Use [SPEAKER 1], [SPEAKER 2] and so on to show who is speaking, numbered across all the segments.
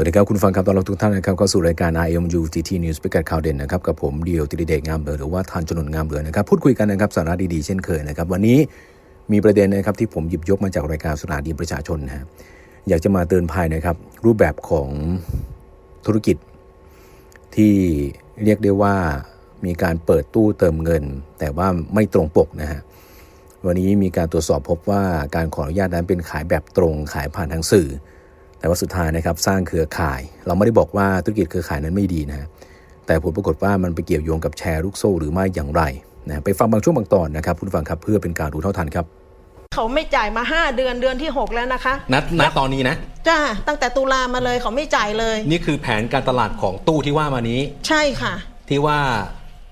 [SPEAKER 1] วัสดีครับ คุณฟังครับตอนรับทุกท่านนะครับเข้าสู่รายการ IMU TT News พิกัดข่าวเด่นนะครับกับผมเดียวติเดชงามเหลือหรือว่าทานจนนงามเหลือนะครับพูดคุยกันนะครับสาระดีๆเช่นเคยนะครับวันนี้มีประเด็นนะครับที่ผมหยิบยกมาจากรายการสนาดีประชาชนนะฮะอยากจะมาเตือนภัยนะครับรูปแบบของธุรกิจ ที่เรียกได้ว่ามีการเปิดตู้เติมเงิน แต่ว่าไม่ตรงปกนะฮะวันนี้มีการตรวจสอบพบว่าการขออนุญาตนั้นเป็นขายแบบตรงขายผ่านทางสื่อ แต่ว่าสุดท้ายนะครับสร้างเครือข่าย เราไม่ได้บอกว่าธุรกิจเครือข่ายนั้นไม่ดีนะฮะแต่ผลปรากฏว่ามันไปเกี่ยวโยงกับแชร์ลูกโซ่หรือไม่อย่างไรนะไปฟังบางช่วงบางตอนนะครับคุณผู้ฟังครับเพื่อเป็นการรู้เท่าทันครับ
[SPEAKER 2] เขาไม่จ่ายมาห้าเดือนเดือนที่หกแล้วนะคะ
[SPEAKER 3] นัดณตอนนี้นะ
[SPEAKER 2] จ้าตั้งแต่ตุลามาเลยเขาไม่จ่ายเลย
[SPEAKER 3] นี่คือแผนการตลาดของตู้ที่ว่ามานี้
[SPEAKER 2] ใช่ค่ะ
[SPEAKER 3] ที่ว่า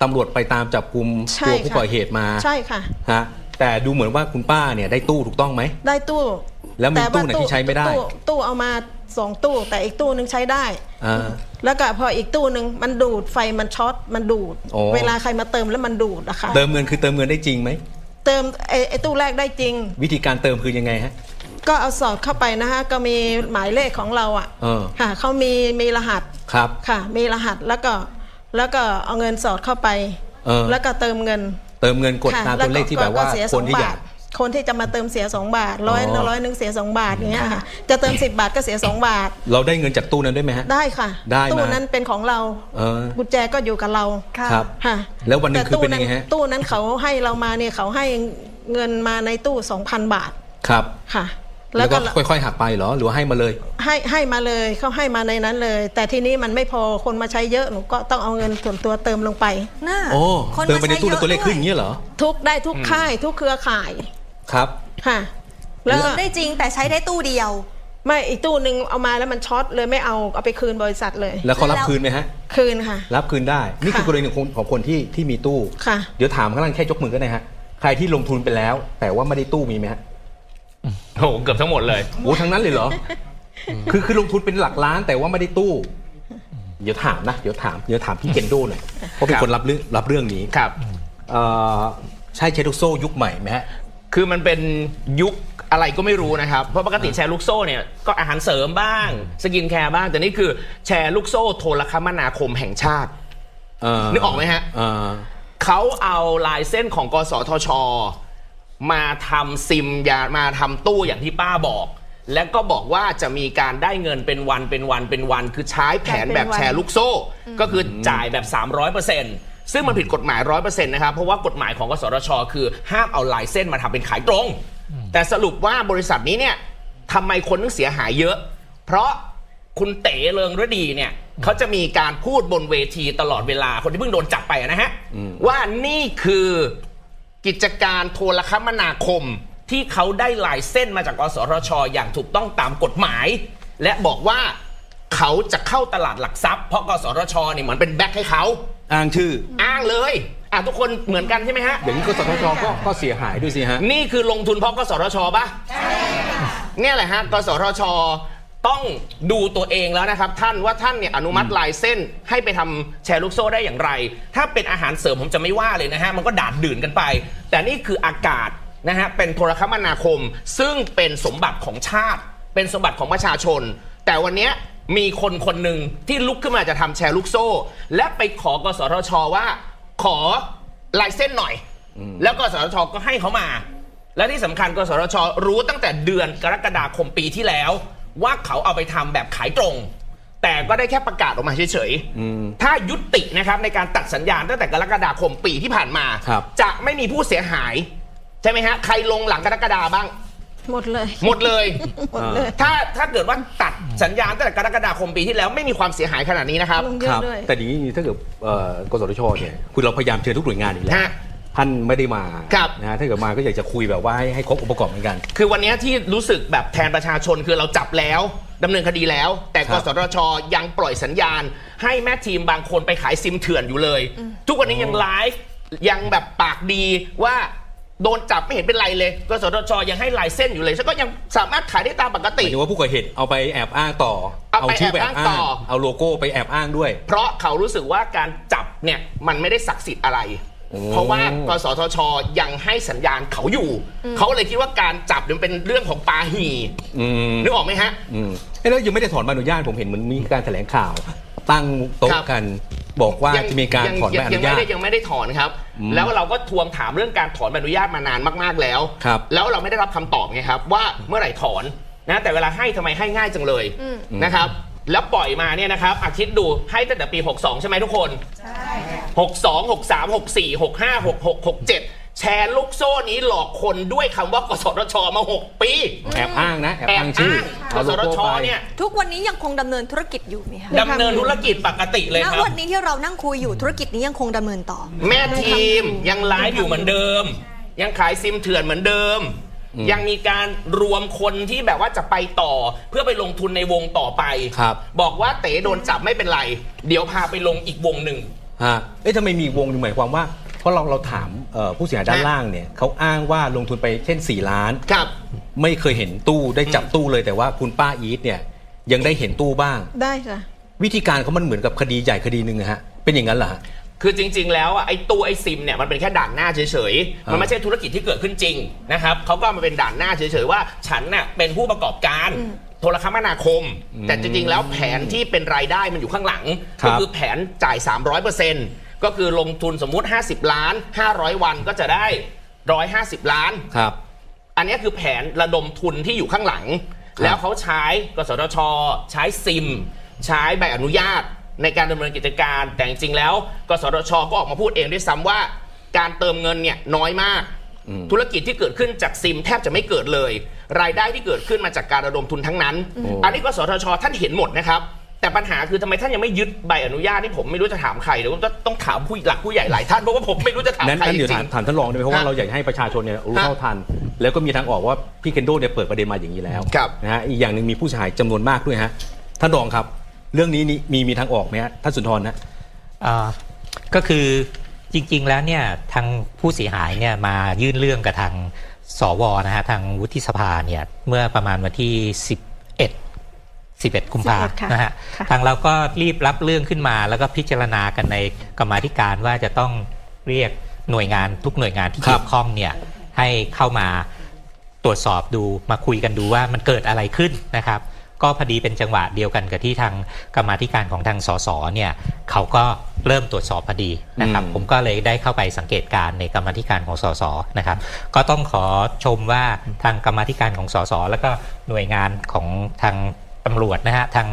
[SPEAKER 3] ตำรวจไปตามจับกลุ่ม
[SPEAKER 2] ใช่
[SPEAKER 3] ตัวผู้
[SPEAKER 2] ค่ะ
[SPEAKER 3] ก่อเหตุมา
[SPEAKER 2] ใช่ค่ะ
[SPEAKER 3] ฮะแต่ดูเหมือนว่าคุณป้าเนี่ยได้ตู้ถูกต้องไหม
[SPEAKER 2] ได้ตู้
[SPEAKER 3] แล้วมี
[SPEAKER 2] ต่า
[SPEAKER 3] ตู้ไหนที่ใช้ไม่ได้
[SPEAKER 2] ตู้ตู้เอามาสองตู้ แต่อีกตู้หนึ่งใช้ได้
[SPEAKER 3] อ่า
[SPEAKER 2] แล้วก็พออีกตู้หนึ่งมันดูดไฟมันช็อตมันดูด
[SPEAKER 3] โอ้
[SPEAKER 2] เวลาใครมาเติมแล้วมันดูดนะคะ
[SPEAKER 3] เติมเงินคือเติมเงินได้จริงไหม
[SPEAKER 2] เติมไอ้ไอ้ตู้แรกได้จริง
[SPEAKER 3] วิธีการเติมคือยังไงฮะ
[SPEAKER 2] ก็เอาสอดเข้าไปนะคะก็มีหมายเลขของเราอะ
[SPEAKER 3] เออ
[SPEAKER 2] ค่ะเขามีมีรหัส
[SPEAKER 3] ครับ
[SPEAKER 2] ค่ะ มีรหัสแล้วก็แล้วก็เอาเงินสอดเข้าไป
[SPEAKER 3] เออ
[SPEAKER 2] แล้วก็เติมเงิน
[SPEAKER 3] เติมเงินกด
[SPEAKER 2] ค่ะ
[SPEAKER 3] ตามตัวเลขที่แบบว่า
[SPEAKER 2] ก็เสีย
[SPEAKER 3] คนที่
[SPEAKER 2] สอง
[SPEAKER 3] อยาก
[SPEAKER 2] บท คนที่จะมาเติมเสีย 2 บาทร้อย
[SPEAKER 3] อ๋อ
[SPEAKER 2] ร้อยหนึ่งเสีย 2 บาทอย่างเงี้ยค่ะจะเติม 10 บาทก็เสีย 2 บาท
[SPEAKER 3] เราได้เงินจากตู้นั้นด้วยไหมฮะ
[SPEAKER 2] ได้ค่ะ
[SPEAKER 3] ได้มา
[SPEAKER 2] ตู้นั้นเป็นของเรา
[SPEAKER 3] เออ
[SPEAKER 2] กุญแจก็อยู่กับเรา
[SPEAKER 3] ครับ
[SPEAKER 2] ค่ะ
[SPEAKER 3] แล้ววันหนึ่ง
[SPEAKER 2] ต่
[SPEAKER 3] คือเป็น
[SPEAKER 2] ตู้
[SPEAKER 3] ยังไงฮะ
[SPEAKER 2] ตู้นั้นเขาให้เรามาเนี่ยเขาให้เงินมาในตู้ 2,000 บาท
[SPEAKER 3] ครับ
[SPEAKER 2] ค่ะ
[SPEAKER 3] แล้
[SPEAKER 2] แล้วว
[SPEAKER 3] ก็
[SPEAKER 2] ก็
[SPEAKER 3] ค่อยๆหักไปเหรอ หรือว่าให้มาเลย
[SPEAKER 2] ให้ให้มาเลยเขาให้มาในนั้นเลย แต่ทีนี้มันไม่พอคนมาใช้เยอะหนูก็ต้องเอาเงินส่วนตัวเติมลงไป
[SPEAKER 4] น่า
[SPEAKER 3] โอ้
[SPEAKER 4] คน
[SPEAKER 3] เติมไปในตู้แล้ว
[SPEAKER 4] ใช้
[SPEAKER 3] ตัวเลขขึ้นอ
[SPEAKER 4] ย
[SPEAKER 3] ย่างเงี้ยเหรอ
[SPEAKER 2] ทุกได้ทุกค่ายทุกเครือข่าย
[SPEAKER 3] ครับ
[SPEAKER 2] ค่ะ แล้ว
[SPEAKER 4] เติ
[SPEAKER 2] ก็
[SPEAKER 4] มได้จริงแต่ใช้ได้ตู้เดียว
[SPEAKER 2] ไม่อีกตู้หนึ่งเอามาแล้วมันช็อตเลยไม่เอาเอาไปคืนบริษัทเลย
[SPEAKER 3] แล้วเขารับ
[SPEAKER 4] แล้ว
[SPEAKER 3] คืนไหมฮะ
[SPEAKER 2] คืนค่ะ
[SPEAKER 3] รับคืนได้ นี่คือ
[SPEAKER 2] ค่ะ
[SPEAKER 3] กรณีของคนของคนที่ที่มีตู้
[SPEAKER 2] ค่ะ
[SPEAKER 3] เดี๋ยวถามข้างล่างแค่ยกมือก็ได้ฮะ ใครที่ลงทุนไปแล้ว แต่ว่าไม่ได้ตู้มีไหมฮะ
[SPEAKER 5] โอ้โหเกือบทั้งหมดเลย
[SPEAKER 3] โอ้ทั้งนั้นเลยเหรอ คือคือลงทุนเป็นหลักล้านแต่ว่าไม่ได้ตู้ เดี๋ยวถามนะ เดี๋ยวถาม เดี๋ยวถามพี่เคนโดหน่อย เพราะเป็น
[SPEAKER 5] ครับ
[SPEAKER 3] คนรับเรื่องรับเรื่องนี้
[SPEAKER 5] ครับ
[SPEAKER 3] เอ่อใช่เชทุกโซ่ยุคใหม่ไหมฮะ
[SPEAKER 5] คือมันเป็นยุคอะไรก็ไม่รู้นะครับ เพราะปกติแชร์ลูกโซ่เนี่ยก็อาหารเสริมบ้าง สกินแคร์บ้าง แต่นี่คือแชร์ลูกโซ่โทรคมนาคมแห่งชาติ
[SPEAKER 3] เอ่อ
[SPEAKER 5] นึกออกไหมฮะ
[SPEAKER 3] เอ่อ
[SPEAKER 5] เขาเอาลายเส้นของกสทช มาทำซิมยามาทำตู้อย่างที่ป้าบอก แล้วก็บอกว่าจะมีการได้เงินเป็นวันเป็นวันเป็นวัน คือใช้แผนแบบแชร์ลูกโซ่ ก็คือจ่ายแบบ 300% ซึ่งมันผิดกฎหมาย100%นะครับ เพราะว่ากฎหมายของกสทช คือห้ามเอาลายเส้นมาทำเป็นขายตรง แต่สรุปว่าบริษัทนี้เนี่ยทำไมคนถึงเสียหายเยอะ เพราะคุณเต๋เริงฤดีเนี่ยเขาจะมีการพูดบนเวทีตลอดเวลาคนที่เพิ่งโดนจับไปนะฮะว่านี่คือกิจการโทรคมนาคมที่เขาได้ลายเส้นมาจากกสทชอย่างถูกต้องตามกฎหมาย และบอกว่าเขาจะเข้าตลาดหลักทรัพย์เพราะกสทชเนี่ยเหมือนเป็นแบ็คให้เขา
[SPEAKER 3] อ้างชื่อ
[SPEAKER 5] อ้างเลยอะทุกคนเหมือนกันใช่ไหมฮะ
[SPEAKER 3] อย่างนี้กสทชก็ก็เสียหายด้วยสิฮะ
[SPEAKER 5] นี่คือลงทุนเพราะกสทชปะเนี่ยแหละฮะ กสทช ต้องดูตัวเองแล้วนะครับ ท่านว่าท่านเนี่ยอนุมัติลายเส้นให้ไปทำแชร์ลูกโซ่ได้อย่างไร ถ้าเป็นอาหารเสริมผมจะไม่ว่าเลยนะฮะ มันก็ดาดดื่นกันไป แต่นี่คืออากาศนะฮะ เป็นโทรคมนาคม ซึ่งเป็นสมบัติของชาติ เป็นสมบัติของประชาชน แต่วันเนี้ย มีคนคนหนึ่งที่ลุกขึ้นมาจะทำแชร์ลูกโซ่ และไปขอกสทชว่า ขอลายเส้นหน่อย แล้วกสทชก็ให้เขามา และที่สำคัญกสทชรู้ตั้งแต่เดือนกรกฎาคมปีที่แล้ว ว่าเขาเอาไปทำแบบขายตรง แต่ก็ได้แค่ประกาศออกมาเฉยๆถ้ายุตินะครับในการตัดสัญญาณตั้งแต่กรกฎาคมปีที่ผ่านมา
[SPEAKER 3] ครับ
[SPEAKER 5] จะไม่มีผู้เสียหาย ใช่ไหมฮะ ใครลงหลังกรกฎาบ้าง
[SPEAKER 2] หมดเลย
[SPEAKER 5] หมดเลย
[SPEAKER 2] หมดเลย
[SPEAKER 5] ถ้าถ้าเกิดว่าตัดสัญญาณตั้งแต่กรกฎาคมปีที่แล้วไม่มีความเสียหายขนาดนี้นะครับ
[SPEAKER 2] ลงเย
[SPEAKER 3] ค
[SPEAKER 2] อะ
[SPEAKER 3] รับ
[SPEAKER 2] ด้วย
[SPEAKER 3] แต่อย่างนี้ถ้าเกิดเอ่อกสทชเนี่ยคุณเราพยายามเชิญทุกหน่วยงานอีกแล้ว
[SPEAKER 5] ฮะ
[SPEAKER 3] ท่านไม่ได้มา
[SPEAKER 5] ครับ
[SPEAKER 3] นะฮะถ้าเกิดมาก็อยากจะคุยแบบว่าให้ให้ครบองค์ประกอบเหมือนกัน
[SPEAKER 5] คือวันนี้ที่รู้สึกแบบแทนประชาชนคือเราจับแล้วดำเนินคดีแล้ว แต่
[SPEAKER 3] ครั
[SPEAKER 5] ก
[SPEAKER 3] บ
[SPEAKER 5] สทชยังปล่อยสัญญาณ ให้แม่ทีมบางคนไปขายซิมเถื่อนอยู่เลย ทุกวันนี้ยังไลฟ์ยังแบบปากดีว่า โดนจับไม่เห็นเป็นไรเลยกสทชยังให้ลายเส้นอยู่เลยฉันก็ยังสามารถขายได้ตามปก
[SPEAKER 3] ห
[SPEAKER 5] ติ
[SPEAKER 3] มายถึงว่าผู้ก่อเหตุเอาไปแอบอ้างต่อ
[SPEAKER 5] เอาไป
[SPEAKER 3] ชื่อไป
[SPEAKER 5] แอ
[SPEAKER 3] แอ
[SPEAKER 5] บบอ้าง
[SPEAKER 3] อ้าง
[SPEAKER 5] ต่อ
[SPEAKER 3] เอาโลโก้ไปแอบอ้างด้วย
[SPEAKER 5] เพราะเขารู้สึกว่าการจับเนี่ยมันไม่ได้ศักดิ์สิทธิ์อะไรเพราะว่ากสทชยังให้สัญญาณเขาอยู่ เขาเลยคิดว่าการจับเนี่ยเป็นเรื่องของปาหี
[SPEAKER 3] อืม
[SPEAKER 5] นึกออกไหมฮะ
[SPEAKER 3] อืมเอ้ยแล้วยังไม่ได้ถอนใบอนุญาตผมเห็นเหมันมีการแถลงข่าว ตั้งโต๊ะ
[SPEAKER 5] ครับ
[SPEAKER 3] กัน บอกว่าจะมีการ
[SPEAKER 5] ยัง
[SPEAKER 3] ถอนใบอ
[SPEAKER 5] ยัง
[SPEAKER 3] นุ
[SPEAKER 5] ยัง
[SPEAKER 3] ญา
[SPEAKER 5] ไม่
[SPEAKER 3] ต
[SPEAKER 5] ได้ยังไม่ได้ถอนครับ
[SPEAKER 3] อืม
[SPEAKER 5] แล้วเราก็ทวงถามเรื่องการถอนใบอนุญาตมานานมากๆแล้ว
[SPEAKER 3] ครับ
[SPEAKER 5] แล้วเราไม่ได้รับคำตอบไงครับ ว่าเมื่อไหร่ถอนนะแต่เวลาให้ทำไมให้ง่ายจังเลยนะครับแล้วปล่อยมาเนี่ยนะครับอาทิตย์ดูให้ตั้งแต่ปี 62 ใช่ไหมทุกคน ใช่62 63 64 65 66 67 แชร์ลูกโซ่นี้หลอกคนด้วยคำว่ากสทชมา 6 ปี
[SPEAKER 3] แอบอ้างนะ แอบ
[SPEAKER 5] แอบ
[SPEAKER 3] อ้างชื่อ
[SPEAKER 5] อ้าง ก
[SPEAKER 3] เอา
[SPEAKER 5] ส
[SPEAKER 3] โล
[SPEAKER 5] ท
[SPEAKER 3] โก้
[SPEAKER 5] ช
[SPEAKER 3] ไป
[SPEAKER 5] เนี่ย
[SPEAKER 4] ทุกวันนี้ยังคงดำเนินธุรกิจอยู่ไหมคะ
[SPEAKER 5] ดำเนินธุรกิจปกติเลย
[SPEAKER 4] ณ
[SPEAKER 5] ครับ
[SPEAKER 4] วันนี้ที่เรานั่งคุยอยู่ธุรกิจนี้ยังคงดำเนินต่อ
[SPEAKER 5] แม่ทีมยังไลฟ์อยู่เหมือนเดิม ยังขายซิมเถื่อนเหมือนเดิมยังมีการรวมคนที่แบบว่าจะไปต่อ เพื่อไปลงทุนในวงต่อไป
[SPEAKER 3] ครับ
[SPEAKER 5] บอกว่าเต๋โดนจับไม่เป็นไร เดี๋ยวพาไปลงอีกวงหนึ่ง
[SPEAKER 3] ฮะเอ๊ะทำไมมีวงหนึ่งหมายความว่า เพราะเราเราถามเอ่อผู้เสียหายด้าน
[SPEAKER 5] ฮะ
[SPEAKER 3] ล่างเนี่ยเขาอ้างว่าลงทุนไปเช่น 4 ล้าน
[SPEAKER 5] ครับ
[SPEAKER 3] ไม่เคยเห็นตู้ได้จับตู้เลยแต่ว่าคุณป้าอีทเนี่ยยังได้เห็นตู้บ้าง
[SPEAKER 2] ได้ค่ะ
[SPEAKER 3] วิธีการเขามันเหมือนกับคดีใหญ่คดีหนึ่งอะฮะเป็นอย่างนั้นเหรอฮะ
[SPEAKER 5] คือจริง ๆ แล้วอะไอ้ตู้ไอ้ซิมเนี่ยมันเป็นแค่ด่านหน้าเฉยๆ มันไม่ใช่ธุรกิจที่เกิดขึ้นจริงนะครับเขาก็เอามาเป็นด่านหน้าเฉยๆว่า ฉันน่ะเป็นผู้ประกอบการ โทรคมนาคม แต่จริงๆ แล้วแผนที่เป็นรายได้มันอยู่ข้างหลัง
[SPEAKER 3] ครั
[SPEAKER 5] ก็
[SPEAKER 3] บ
[SPEAKER 5] คือแผนจ่าย 300% ก็คือลงทุนสมมุติ 50 ล้าน 500 วันก็จะได้ 150 ล้าน
[SPEAKER 3] ครับ
[SPEAKER 5] อันนี้คือแผนระดมทุนที่อยู่ข้างหลัง
[SPEAKER 3] ครับ
[SPEAKER 5] แล้วเขาใช้กสทช ใช้ซิม ใช้ใบอนุญาตในการดำเนินกิจการ แต่จริงๆแล้ว กสทช ก็ออกมาพูดเองด้วยซ้ำว่า การเติมเงินเนี่ยน้อยมาก ธุรกิจที่เกิดขึ้นจากซิมแทบจะไม่เกิดเลย รายได้ที่เกิดขึ้นมาจากการระดมทุนทั้งนั้น อันนี้กสทช ท่านเห็นหมดนะครับ แต่ปัญหาคือทำไมท่านยังไม่ยึดใบอนุญาตที่ผมไม่รู้จะถามใครเดี๋ยวต้องต้องถามผู้หลักผู้ใหญ่หลายท่านเพราะว่าผมไม่รู้จะถาม
[SPEAKER 3] นั้น
[SPEAKER 5] ใคร
[SPEAKER 3] นั้น
[SPEAKER 5] จ
[SPEAKER 3] เดี๋ยว
[SPEAKER 5] ริ
[SPEAKER 3] ถาม
[SPEAKER 5] ง
[SPEAKER 3] ถามท่านรองได้ไหมเพราะว่า
[SPEAKER 5] ฮะ
[SPEAKER 3] เราอยากให้ประชาชนเนี่ยรู้
[SPEAKER 5] ฮะ
[SPEAKER 3] เท่าทัน แล้วก็มีทางออกว่าพี่เคนโดเนี่ยเปิดประเด็นมาอย่างนี้แล้ว
[SPEAKER 5] ครับ
[SPEAKER 3] นะฮะอีกอย่างหนึ่งมีผู้เสียหายจำนวนมากด้วยฮะท่านรองครับ เรื่องนี้นี่มีมีทางออกไหมฮะท่านสุนทรนะ
[SPEAKER 6] อ่าก็คือจริงๆแล้วเนี่ยทางผู้เสียหายเนี่ยมายื่นเรื่องกับทางสวนะฮะทางวุฒิสภาเนี่ยเมื่อประมาณวันที่ 11 11 กุมภา
[SPEAKER 2] 11ค่ะ
[SPEAKER 6] นะฮะ
[SPEAKER 2] ค่ะ
[SPEAKER 6] ทางเราก็รีบรับเรื่องขึ้นมา แล้วก็พิจารณากันในกรรมาธิการว่าจะต้องเรียกหน่วยงานทุกหน่วยงานที่
[SPEAKER 3] ครับ
[SPEAKER 6] เกี่ยวข้องเนี่ยให้เข้ามาตรวจสอบดูมาคุยกันดูว่ามันเกิดอะไรขึ้นนะครับ ก็พอดีเป็นจังหวะเดียวกันกับที่ทางกรรมาธิการของทางสสเนี่ยเขาก็เริ่มตรวจสอบพอดีนะครับ
[SPEAKER 3] อืม
[SPEAKER 6] ผมก็เลยได้เข้าไปสังเกตการณ์ในกรรมาธิการของสสนะครับ ก็ต้องขอชมว่าทางกรรมาธิการของสสแล้วก็หน่วยงานของทาง ตำรวจนะฮะทาง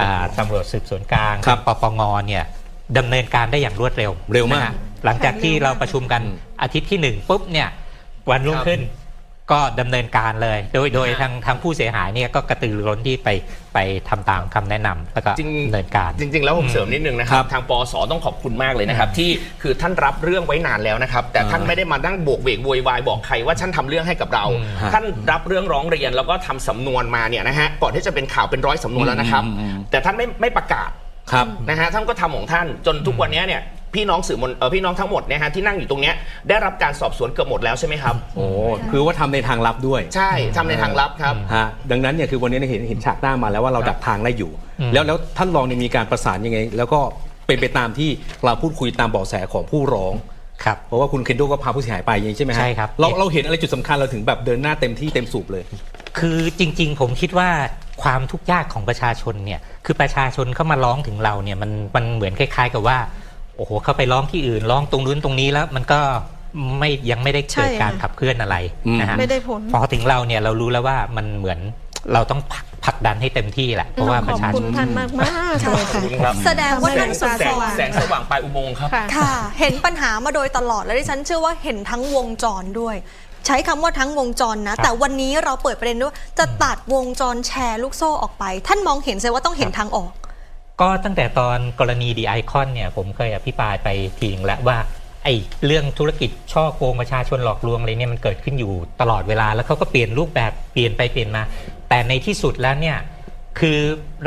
[SPEAKER 6] อ่าตำรวจสืบสวนกลาง
[SPEAKER 3] ครับ
[SPEAKER 6] ปปงเนี่ยดำเนินการได้อย่างรวดเร็ว
[SPEAKER 3] เร็วมาก
[SPEAKER 6] นะฮะหลังจากที่เราประชุมกัน
[SPEAKER 3] อืม
[SPEAKER 6] อาทิตย์ที่หนึ่งปุ๊บเนี่ยวันรุ่งขึ้น ก็ดำเนินการเลย โดยโดย
[SPEAKER 5] ฮะ
[SPEAKER 6] ทางทางผู้เสียหายเนี่ยก็กระตือรือร้นที่ไปไปทำตามคำแนะนำแล้วก็
[SPEAKER 5] จริง
[SPEAKER 6] ดำเนินการ
[SPEAKER 5] จริง ๆ แล้วผมเสริมนิดนึงนะครั
[SPEAKER 3] ครับบ
[SPEAKER 5] ทางปอสต้องขอบคุณมากเลยนะครับ ที่คือท่านรับเรื่องไว้นานแล้วนะครับ แต่ท่าน
[SPEAKER 3] อ่า
[SPEAKER 5] ไม่ได้มานั่งโบกเวกโวยวายบอกใครว่าท่านทำเรื่องให้กับเรา
[SPEAKER 6] อืม
[SPEAKER 3] ฮะ
[SPEAKER 5] ท่านรับเรื่องร้องเรียนแล้วก็ทำสำนวนมาเนี่ยนะฮะก่อนที่จะเป็นข่าวเป็นร้อยสำนวนแล้วนะครับ
[SPEAKER 3] อืมอืมอืม
[SPEAKER 5] แต่ท่านไม่ไม่ประกาศ
[SPEAKER 3] ครับ
[SPEAKER 5] นะฮะท่านก็ทำของท่านจนทุกวันนี้เนี่ย พี่น้องสื่อมวลเออพี่น้องทั้งหมดเนี่ยฮะที่นั่งอยู่ตรงเนี้ยได้รับการสอบสวนเกือบหมดแล้วใช่ไหมครับ
[SPEAKER 3] โอ้คือว่าทำในทางลับด้วย
[SPEAKER 5] ใช่ทำในทางลับครับ
[SPEAKER 3] ฮะดังนั้นเนี่ยคือวันนี้เนี่ยเห็นเห็นฉากหน้ามาแล้วว่าเรา
[SPEAKER 5] ครับ
[SPEAKER 3] ดักทางได้อยู่
[SPEAKER 6] อืม
[SPEAKER 3] แล้วแล้วท่านรองเนี่ยมีการประสานยังไง แล้วก็เป็นไปตามที่เราพูดคุยตามเบาะแสของผู้ร้อง
[SPEAKER 6] ครับ
[SPEAKER 3] เพราะว่าคุณเคนโดก็พาผู้เสียหายไปอย่างนี้ใช่ไหมฮะ
[SPEAKER 6] ใช่ครับ
[SPEAKER 3] เราเราเห็นอะไรจุดสำคัญเราถึงแบบเดินหน้าเต็มที่เต็มสูบเลย
[SPEAKER 6] คือจริงๆ ผมคิดว่าความทุกข์ยากของประชาชนเนี่ยคือประชาชนเข้ามาร้องถึงเราเนี่ยมันมันเหมือนคล้าย ๆ กับว่า โอ้โหเข้าไปร้องที่อื่นร้องตรงนู้นตรงนี้แล้ว มันก็ไม่ยังไม่ได้เกิด
[SPEAKER 2] ใช่
[SPEAKER 6] การ
[SPEAKER 2] ค่ะ
[SPEAKER 6] ขับเคลื่อนอะไร
[SPEAKER 3] อืม
[SPEAKER 6] นะฮะ
[SPEAKER 2] ไม่ได้ผล
[SPEAKER 6] พอถึงเราเนี่ยเรารู้แล้วว่ามันเหมือนเราต้องผลักผลักดันให้เต็มที่แหละเพราะว่า
[SPEAKER 2] ข
[SPEAKER 6] ป
[SPEAKER 2] อบ
[SPEAKER 6] ระชา
[SPEAKER 2] คุ
[SPEAKER 6] ช
[SPEAKER 2] ณ
[SPEAKER 6] น
[SPEAKER 2] ท่านมากมากๆเลยค่ะ
[SPEAKER 5] ครับ
[SPEAKER 4] แสดงว่าท่านส
[SPEAKER 2] แส
[SPEAKER 4] ส
[SPEAKER 2] ง
[SPEAKER 5] แสงสว่างปลายอุโมงค์ครับ
[SPEAKER 2] ค่ะ
[SPEAKER 4] ค่ะ เห็นปัญหามาโดยตลอดและดิฉันเชื่อว่าเห็นทั้งวงจรด้วย ใช้คำว่าทั้งวงจรนะ แต่วันนี้เราเปิดประเด็นด้วยจะตัดวงจรแชร์ลูกโซ่ออกไป ท่านมองเห็นเลยว่าต้องเห็นทางออก
[SPEAKER 6] ก็ตั้งแต่ตอนกรณีดีไอคอนเนี่ยผมเคยอภิปรายไปทีนึงแล้วว่าไอ้เรื่องธุรกิจช่อโกงประชาชนหลอกลวงอะไรเนี่ยมันเกิดขึ้นอยู่ตลอดเวลา แล้วเขาก็เปลี่ยนรูปแบบเปลี่ยนไปเปลี่ยนมา แต่ในที่สุดแล้วเนี่ยคือ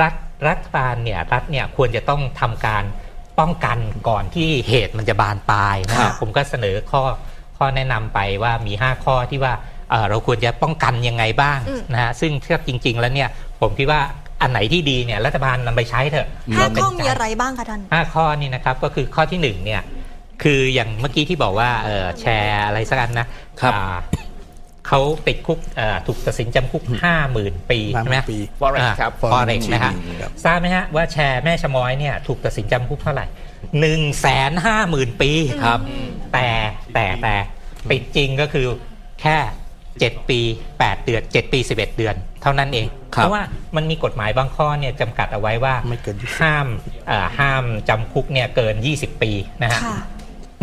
[SPEAKER 6] รัฐรัฐบาลเนี่ยรัฐเนี่ยควรจะต้องทำการป้องกันก่อนที่เหตุมันจะบานปลายนะ
[SPEAKER 3] ครั
[SPEAKER 6] ฮะ
[SPEAKER 3] บ
[SPEAKER 6] ผมก็เสนอข้อข้อแนะนำไปว่ามี 5 ข้อที่ว่าเอ่อเราควรจะป้องกันยังไงบ้าง
[SPEAKER 4] อืม
[SPEAKER 6] นะฮะซึ่งถ้าจริง ๆ แล้วเนี่ยผมคิดว่า อันไหนที่ดีเนี่ยรัฐบาลนำไปใช้เถอะ
[SPEAKER 4] ห้า
[SPEAKER 6] เรเป็น
[SPEAKER 4] ข้อ
[SPEAKER 6] ใจ
[SPEAKER 4] มีอะไรบ้างคะท่าน
[SPEAKER 6] ห้าข้อนี่นะครับก็คือข้อที่หนึ่งเนี่ยคืออย่างเมื่อกี้ที่บอกว่าเออแชร์อะไรสักอันนะครับอ่าเขาติดคุกเอ่อถูกตัดสินจำคุก 5 0,000 ปีใช่ไหม
[SPEAKER 7] 50,000ปี
[SPEAKER 5] Forex
[SPEAKER 6] อ่า
[SPEAKER 5] ครับ
[SPEAKER 6] Forex นะฮะ
[SPEAKER 7] ครับ
[SPEAKER 6] ทราบไหมฮะว่าแชร์แม่ชะม้อยเนี่ยถูกตัดสินจำคุกเท่าไหร่หนึ่งแสนห้าหมื่นปี
[SPEAKER 1] ครับ
[SPEAKER 6] แต่แต่แต่ติดจริงก็คือแค่ 7 ปี 8 เดือน 7 ปี 11 เดือน เท่านั้นเอง
[SPEAKER 1] ครับ
[SPEAKER 6] เพราะว่ามันมีกฎหมายบางข้อเนี่ยจำกัดเอาไว้ว่า
[SPEAKER 7] ไม่เกิน20
[SPEAKER 6] ห้ามอ่าห้ามจำคุกเนี่ยเกิน 20 ปีนะฮะ
[SPEAKER 4] ค่ะ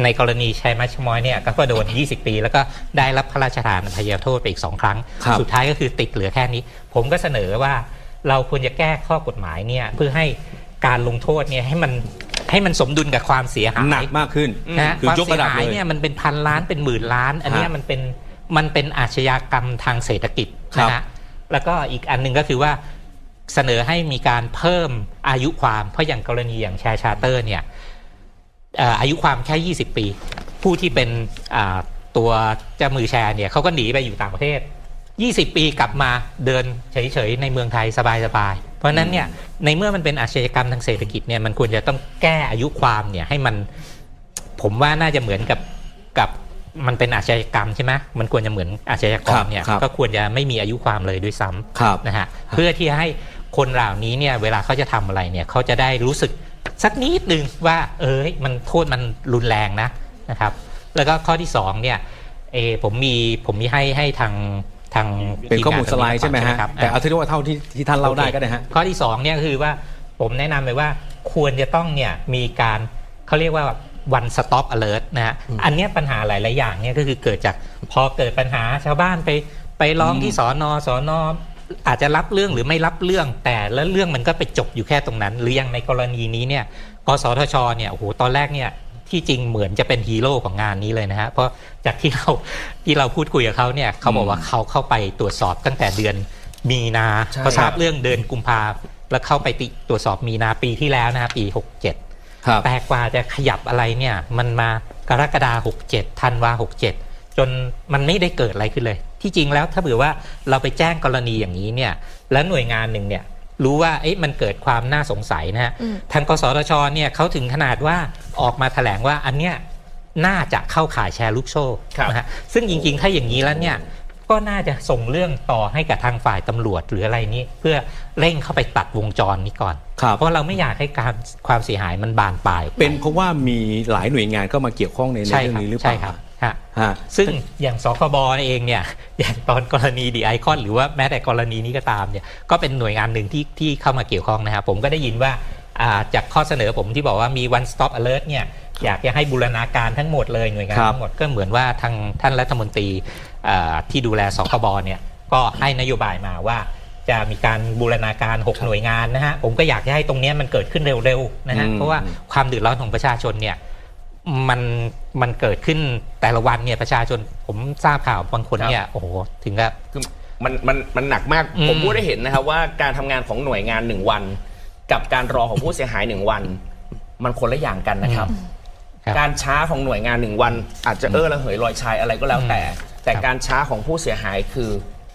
[SPEAKER 6] ในกรณีชัยมัชมอยเนี่ยก็โดน 20 ปี แล้วก็ได้รับพระราชทานอภัยโทษไปอีก 2 ครั้ง
[SPEAKER 1] ครับ
[SPEAKER 6] สุดท้ายก็คือติดเหลือแค่นี้ ผมก็เสนอว่าเราควรจะแก้ข้อกฎหมายเนี่ยเพื่อให้การลงโทษเนี่ยให้มันให้มันสมดุลกับความเสียหาย
[SPEAKER 1] หนักมากขึ้น
[SPEAKER 6] นะฮะ
[SPEAKER 1] คือ
[SPEAKER 6] ความ
[SPEAKER 1] ยก
[SPEAKER 6] เสี
[SPEAKER 1] ระ
[SPEAKER 6] ย
[SPEAKER 1] ดับ
[SPEAKER 6] หาย
[SPEAKER 1] เลย
[SPEAKER 6] เนี่ยมันเป็นพันล้านเป็นหมื่นล้าน อันเนี้ย
[SPEAKER 1] ฮะ
[SPEAKER 6] มันเป็นมันเป็นอาชญากรรมทางเศรษฐกิจ
[SPEAKER 1] ครับ
[SPEAKER 6] นะฮะ แล้วก็อีกอันหนึ่งก็คือว่าเสนอให้มีการเพิ่มอายุความเพราะอย่างกรณีอย่างแชร์ชาร์เตอร์เนี่ยอายุความแค่ 20 ปี ผู้ที่เป็นตัวเจ้ามือแชร์เนี่ยเขาก็หนีไปอยู่ต่างประเทศ 20 ปีกลับมาเดินเฉย ๆ ในเมืองไทยสบาย ๆ เพราะฉะนั้นเนี่ยในเมื่อมันเป็นอาชญากรรมทางเศรษฐกิจเนี่ยมันควรจะต้องแก้อายุความเนี่ยให้มันผมว่าน่าจะเหมือนกับกับ มันเป็นอาชญากรรมใช่ไหมมันควรจะเหมือนอาชญากรรมเนี่ย
[SPEAKER 1] ครับ
[SPEAKER 6] ก็ควรจะไม่มีอายุความเลยด้วยซ้ำ
[SPEAKER 1] ครับ
[SPEAKER 6] นะฮะเพื่อที่จะให้คนเหล่านี้เนี่ยเวลาเขาจะทำอะไรเนี่ยเขาจะได้รู้สึกสักนิดนึงว่า เอ้ยมันโทษมันรุนแรงนะนะครับ แล้วก็ข้อที่สองเนี่ยเออผมมีผมมีให้ให้ทางทาง
[SPEAKER 1] เป็นข้อมูล
[SPEAKER 6] ที
[SPEAKER 1] สไลด์ใช่ไหมฮะ
[SPEAKER 6] ครับ
[SPEAKER 1] แต่เอาที่เรียกว่าเท่าที่ที่ท่านเล่าได้ก็ได้ฮะ
[SPEAKER 6] ข้อที่สองเนี่ยก็คือว่าผมแนะนำเลยว่าควรจะต้องเนี่ยมีการเขาเรียกว่า one stop alert นะฮะอันเนี้ยปัญหาหลาย ๆ อย่างเนี่ยก็คือเกิดจากพอเกิดปัญหาชาวบ้านไปไปร้องที่สอนอสอนออาจจะรับเรื่องหรือไม่รับเรื่อง แต่แล้วเรื่องมันก็ไปจบอยู่แค่ตรงนั้น หรืออย่างในกรณีนี้เนี่ยกสทชเนี่ยโอ้โหตอนแรกเนี่ยที่จริงเหมือนจะเป็นฮีโร่ของงานนี้เลยนะฮะเพราะจากที่เราที่เราพูดคุยกับเขาเนี่ยเขาบอกว่าเขาเข้าไปตรวจสอบตั้งแต่เดือนมีนา
[SPEAKER 5] ใช่
[SPEAKER 6] เขาทราบเรื่องเดือนกุมภาแล้วเข้าไปติตรวจสอบมีนาปีที่แล้วนะฮะปี 67
[SPEAKER 1] ครับ
[SPEAKER 6] แต่กว่าจะขยับอะไรเนี่ยมันมากรกฎาหกเจ็ดธันวาหกเจ็ดจนมันไม่ได้เกิดอะไรขึ้นเลย ที่จริงแล้วถ้าเผื่อว่าเราไปแจ้งกรณีอย่างนี้เนี่ยแล้วหน่วยงานหนึ่งเนี่ยรู้ว่าเอ๊ะมันเกิดความน่าสงสัยนะฮะ
[SPEAKER 4] อืม
[SPEAKER 6] ทางกสทชเนี่ยเขาถึงขนาดว่าออกมาแถลงว่าอันเนี้ยน่าจะเข้าข่ายแชร์ลูกโซ่
[SPEAKER 5] ครับ
[SPEAKER 6] นะฮะซึ่งจริงๆ ถ้าอย่างนี้แล้วเนี่ย ก็น่าจะส่งเรื่องต่อให้กับทางฝ่ายตำรวจหรืออะไรนี้ เพื่อเร่งเข้าไปตัดวงจรนี้ก่อน
[SPEAKER 1] ครับ
[SPEAKER 6] เพราะเราไม่อยากให้การความเสียหายมันบานปลายออกไเป็
[SPEAKER 1] นเพราะว่ามีหลายหน่วยงานเข้ามาเกี่ยวข้องในใน
[SPEAKER 6] ใช่
[SPEAKER 1] เรื่อ
[SPEAKER 6] ครั
[SPEAKER 1] ง
[SPEAKER 6] บ
[SPEAKER 1] นี้หรือเป
[SPEAKER 6] ใช่
[SPEAKER 1] ล่า
[SPEAKER 6] ครับฮะ
[SPEAKER 1] ฮะ
[SPEAKER 6] ซึ่งอย่างสคบเองเนี่ยอย่างตอนกรณีดีไอคอนหรือว่าแม้แต่กรณีนี้ก็ตามเนี่ยก็เป็นหน่วยงานหนึ่งที่ที่เข้ามาเกี่ยวข้องนะครับผมก็ได้ยินว่าอ่าจากข้อเสนอผมที่บอกว่ามี one stop alert เนี่ยอยากจะให้บูรณาการทั้งหมดเลยหน่วยงาน
[SPEAKER 1] ครับ
[SPEAKER 6] ทั้งหมดก็เหมือนว่าทางท่านรัฐมนตรีอ่า ที่ดูแลสคบเนี่ยก็ให้นโยบายมาว่าจะมีการบูรณาการ 6 หน่วยงานนะฮะผมก็อยากจะให้ตรงเนี้ยมันเกิดขึ้นเร็วๆนะฮะ
[SPEAKER 1] อืม
[SPEAKER 6] เพราะว่าความเดือดร้อนของประชาชนเนี่ยมันมันเกิดขึ้นแต่ละวันเนี่ยประชาชนผมทราบข่าวบางคนเนี่ยโอ้โหถึงกับ
[SPEAKER 5] คือมันมันมันหนักมาก
[SPEAKER 6] อืม
[SPEAKER 5] ผมพูดได้เห็นนะครับว่าการทำงานของหน่วยงานหนึ่งวัน กับการรอของผู้เสียหายหนึ่งวัน มันคนละอย่างกันนะครับ
[SPEAKER 6] ครับ
[SPEAKER 5] การช้าของหน่วยงานหนึ่งวัน อาจจะเออระเหยลอยชายอะไรก็แล้วแต่ แต่
[SPEAKER 6] ครับ
[SPEAKER 5] การช้าของผู้เสียหายคือ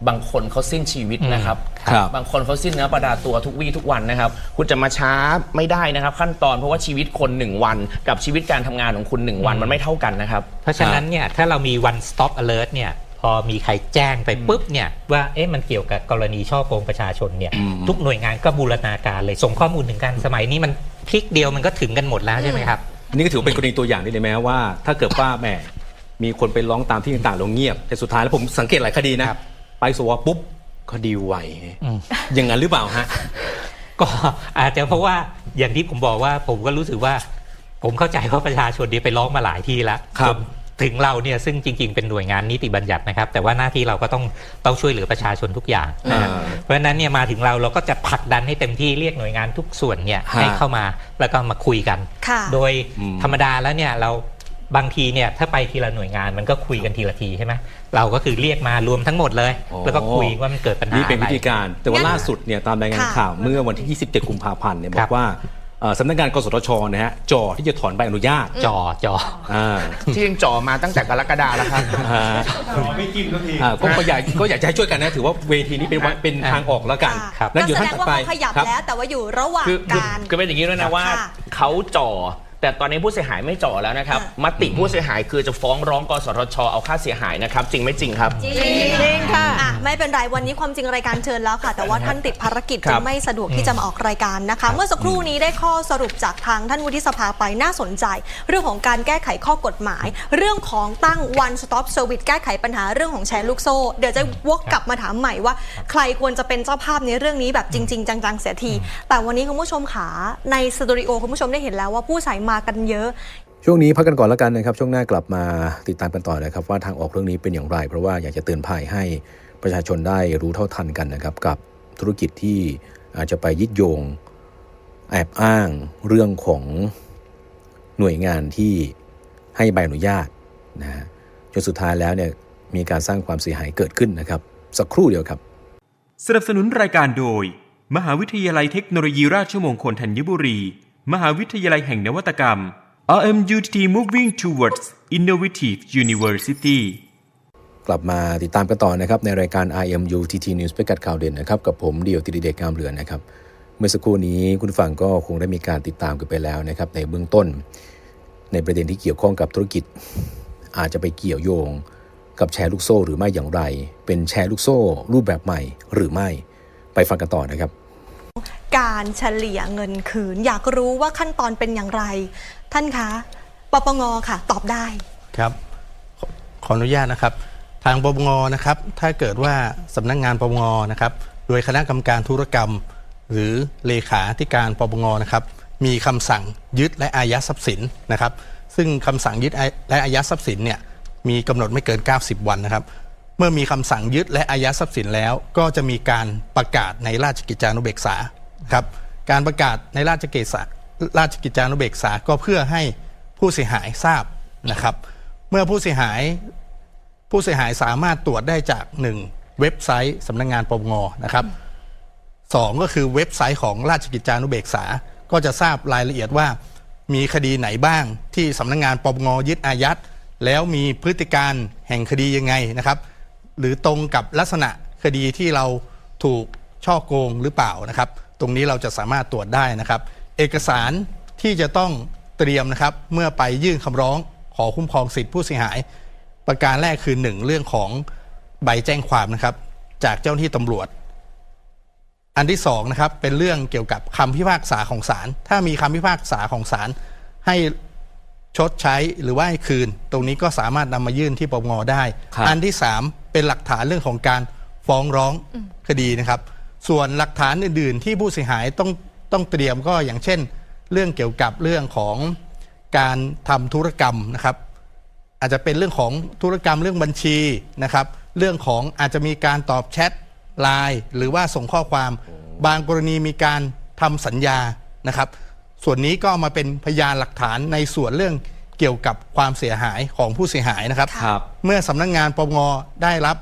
[SPEAKER 5] บางคนเขาสิ้นชีวิตนะครับ
[SPEAKER 1] ครับ
[SPEAKER 5] บางคนเขาสิ้นเนื้อประดาตัวทุกวี่ทุกวันนะครับ คุณจะมาช้าไม่ได้นะครับ ขั้นตอนเพราะว่าชีวิตคนหนึ่งวัน กับชีวิตการทำงานของคุณหนึ่งวันมันไม่เท่ากันนะครับ
[SPEAKER 6] เพราะฉะนั้นเนี่ยถ้าเรามี one stop alert เนี่ยพอมีใครแจ้งไปปุ๊บเนี่ยว่าเอ๊ะมันเกี่ยวกับกรณีช่อโกงประชาชนเนี่ย
[SPEAKER 1] อืม
[SPEAKER 6] ทุกหน่วยงานก็บูรณาการเลยส่งข้อมูลถึงกันสมัยนี้มันคลิกเดียวมันก็ถึงกันหมดแล้วใช่ไหมครับ
[SPEAKER 1] อันนี้ก็ถือว่าเป็นกรณีตัวอย่างได้เลยไหมฮะว่า ถ้าเกิดว่าแหมมีคนไปร้องตามที่ต่างๆแล้วเงียบ แต่สุดท้ายแล้วผมสังเกตหลายคดีนะ
[SPEAKER 6] ครับ
[SPEAKER 1] ไปสวปุ๊บคดีไว
[SPEAKER 6] อืม
[SPEAKER 1] อย่างนั้นหรือเปล่าฮะ
[SPEAKER 6] ก็อาจจะเพราะว่าอย่างที่ผมบอกว่าผมก็รู้สึกว่า ผมเข้าใจว่าประชาชนเนี่ยไปร้องมาหลายที่แล้ว
[SPEAKER 1] ครับ
[SPEAKER 6] จน ถึงเราเนี่ยซึ่งจริง ๆ เป็นหน่วยงานนิติบัญญัตินะครับ แต่ว่าหน้าที่เราก็ต้องต้องช่วยเหลือประชาชนทุกอย่างนะฮะ
[SPEAKER 1] อ่า
[SPEAKER 6] เพราะฉะนั้นเนี่ยมาถึงเราเราก็จะผลักดันให้เต็มที่เรียกหน่วยงานทุกส่วนเนี่ย
[SPEAKER 1] ฮะ
[SPEAKER 6] ให้เข้ามาแล้วก็มาคุยกัน
[SPEAKER 4] ค่ะ
[SPEAKER 6] โดย
[SPEAKER 1] อืม
[SPEAKER 6] ธรรมดาแล้วเนี่ยเราบางทีเนี่ยถ้าไปทีละหน่วยงานมันก็คุยกันทีละทีใช่ไหมเราก็คือเรียกมารวมทั้งหมดเลย
[SPEAKER 1] อ๋อ
[SPEAKER 6] แล้วก็คุยว่ามันเกิดปัญหา
[SPEAKER 1] นี่เป็น
[SPEAKER 6] อะไร
[SPEAKER 1] วิธีการ แต่ว่า
[SPEAKER 4] งั้น
[SPEAKER 1] ล่าสุดเนี่ยตามรายงาน
[SPEAKER 4] ค่ะ
[SPEAKER 1] ข่าวเมื่อวันที่ 27 กุมภาพันธ์เนี่ยบ
[SPEAKER 6] ครั
[SPEAKER 1] อบกว่า เอ่อสำนักงานกสทชนะฮะจ่อที่จะถอนใบอนุญาต
[SPEAKER 6] จอจอ
[SPEAKER 1] อ่า
[SPEAKER 5] ที่ยังจ่อมาตั้งแต่กรกฎาแล้วครับ
[SPEAKER 1] อ่าอ่าก็ก็อยากก็อยากจะให้ช่วยกันนะ ถือว่าเวทีนี้เป็นวันเป็นทางออกแล้วกัน
[SPEAKER 4] ค่ะ
[SPEAKER 6] ครับ
[SPEAKER 1] แล้ว
[SPEAKER 4] ก็
[SPEAKER 1] เดี๋ยว
[SPEAKER 4] แส
[SPEAKER 1] ท่าน
[SPEAKER 4] ดง
[SPEAKER 1] ถัด
[SPEAKER 4] ว่า
[SPEAKER 1] ไป
[SPEAKER 4] เขาขยับ
[SPEAKER 1] ครับ
[SPEAKER 4] แล้วแต่ว่าอยู่ระหว่าง
[SPEAKER 5] คือคือ
[SPEAKER 4] การ
[SPEAKER 5] คือเป็นอย่างนี้ด้วยนะว่า
[SPEAKER 4] ค่ะ
[SPEAKER 5] เขาจ่อ แต่ตอนนี้ผู้เสียหายไม่จ่อแล้วนะครับ
[SPEAKER 4] ค่ะ
[SPEAKER 5] มติผู้เสียหายคือจะฟ้องร้องกสทช เอาค่าเสียหายนะครับ จริงไม่จริงครับ
[SPEAKER 2] จริงค่ะ
[SPEAKER 4] อะ ไม่เป็นไร วันนี้ความจริงรายการเชิญแล้วค่ะ แต่ว่าท่านติดภารกิจ
[SPEAKER 5] ครั
[SPEAKER 4] จึ
[SPEAKER 5] บ
[SPEAKER 4] งไม่สะดวกที่จะมาออกรายการนะคะ เมื่อสักครู่นี้ได้ข้อสรุปจากทางท่านวุฒิสภาไปน่าสนใจ เรื่องของการแก้ไขข้อกฎหมาย เรื่องของตั้ง one stop service แก้ไขปัญหาเรื่องของแชร์ลูกโซ่ เดี๋ยวจะวกกลับมาถามใหม่ว่า ใครควรจะเป็นเจ้าภาพในเรื่องนี้แบบจริง ๆ จังๆเสียที แต่วันนี้คุณผู้ชมขาในสตูดิโอคุณผู้ชมได้เห็นแล้วว่าผู้ใช้มากันเยอะ
[SPEAKER 1] ช่วงนี้พักกันก่อนแล้วกันนะครับ ช่วงหน้ากลับมาติดตามกันต่อนะครับ ว่าทางออกเรื่องนี้เป็นอย่างไร เพราะว่าอยากจะเตือนภัยให้ประชาชนได้รู้เท่าทันกันนะครับ กับธุรกิจที่อาจจะไปยึดโยง แอบอ้างเรื่องของหน่วยงานที่ให้ใบอนุญาตนะฮะจนสุดท้ายแล้วเนี่ยมีการสร้างความเสียหายเกิดขึ้นนะครับ สักครู่เดียวครับ
[SPEAKER 7] สนับสนุนรายการโดย มหาวิทยาลัยเทคโนโลยีราชมงคลธัญบุรี มหาวิทยาลัยแห่งนวัตกรรม RMUTT Moving Towards Innovative University
[SPEAKER 1] กลับมาติดตามกันต่อนะครับ ในรายการ IMU TT News ประกาศข่าวเด่นนะครับ กับผมเดียวติริเดชงามเรือนนะครับ เมื่อสักครู่นี้คุณฟังก็คงได้มีการติดตามกันไปแล้วนะครับ ในเบื้องต้น ในประเด็นที่เกี่ยวข้องกับธุรกิจ อาจจะไปเกี่ยวโยง กับแชร์ลูกโซ่หรือไม่อย่างไร เป็นแชร์ลูกโซ่ รูปแบบใหม่หรือไม่ ไปฟังกันต่อนะครับ
[SPEAKER 4] การเฉลี่ยเงินคืน อยากรู้ว่าขั้นตอนเป็นอย่างไร ท่านคะปปงค่ะ ตอบได้
[SPEAKER 8] ครับ ขอขออนุญาตนะครับ ทางปปงนะครับ ถ้าเกิดว่าสำนักงานปปงนะครับ โดยคณะกรรมการธุรกรรม หรือเลขาธิการปปงนะครับ มีคำสั่งยึดและอายัดทรัพย์สินนะครับ ซึ่งคำสั่งยึดและอายัดทรัพย์สินเนี่ยมีกำหนดไม่เกิน 90 วันนะครับ เมื่อมีคำสั่งยึดและอายัดทรัพย์สินแล้ว ก็จะมีการประกาศในราชกิจจานุเบกษาครับการประกาศในราชกิจสาราชกิจจานุเบกษาก็เพื่อให้ผู้เสียหายทราบนะครับ เมื่อผู้เสียหายผู้เสียหายสามารถตรวจได้จาก 1. เว็บไซต์สำนักงานปปงนะครับสองก็คือเว็บไซต์ของราชกิจจานุเบกษา ก็จะทราบรายละเอียดว่า มีคดีไหนบ้างที่สำนักงานปปงยึดอายัดแล้วมีพฤติการแห่งคดียังไงนะครับ หรือตรงกับลักษณะคดีที่เราถูกช่อโกงหรือเปล่านะครับ ตรงนี้เราจะสามารถตรวจได้นะครับ เอกสารที่จะต้องเตรียมนะครับเมื่อไปยื่นคำร้องขอคุ้มครองสิทธิผู้เสียหาย ประการแรกคือ 1 เรื่องของใบแจ้งความนะครับ จากเจ้าหน้าที่ตำรวจ อันที่สองนะครับเป็นเรื่องเกี่ยวกับคำพิพากษาของศาลถ้ามีคำพิพากษาของศาลให้ชดใช้หรือว่าให้คืน ตรงนี้ก็สามารถนำมายื่นที่ปปงได้
[SPEAKER 3] ครับ
[SPEAKER 8] อันที่สาม เป็นหลักฐานเรื่องของการฟ้องร้องคดีนะครับ ส่วนหลักฐานอื่น ๆ ที่ผู้เสียหายต้องต้องเตรียมก็อย่างเช่น เรื่องเกี่ยวกับเรื่องของการทำธุรกรรมนะครับ อาจจะเป็นเรื่องของธุรกรรมเรื่องบัญชีนะครับ เรื่องของอาจจะมีการตอบแชทไลน์หรือว่าส่งข้อความบางกรณีมีการทำสัญญานะครับ ส่วนนี้ก็เอามาเป็นพยานหลักฐานในส่วนเรื่อง เกี่ยวกับความเสียหายของผู้เสียหายนะครับ
[SPEAKER 3] ครับ
[SPEAKER 8] เมื่อสำนักงงานปปงได้รับ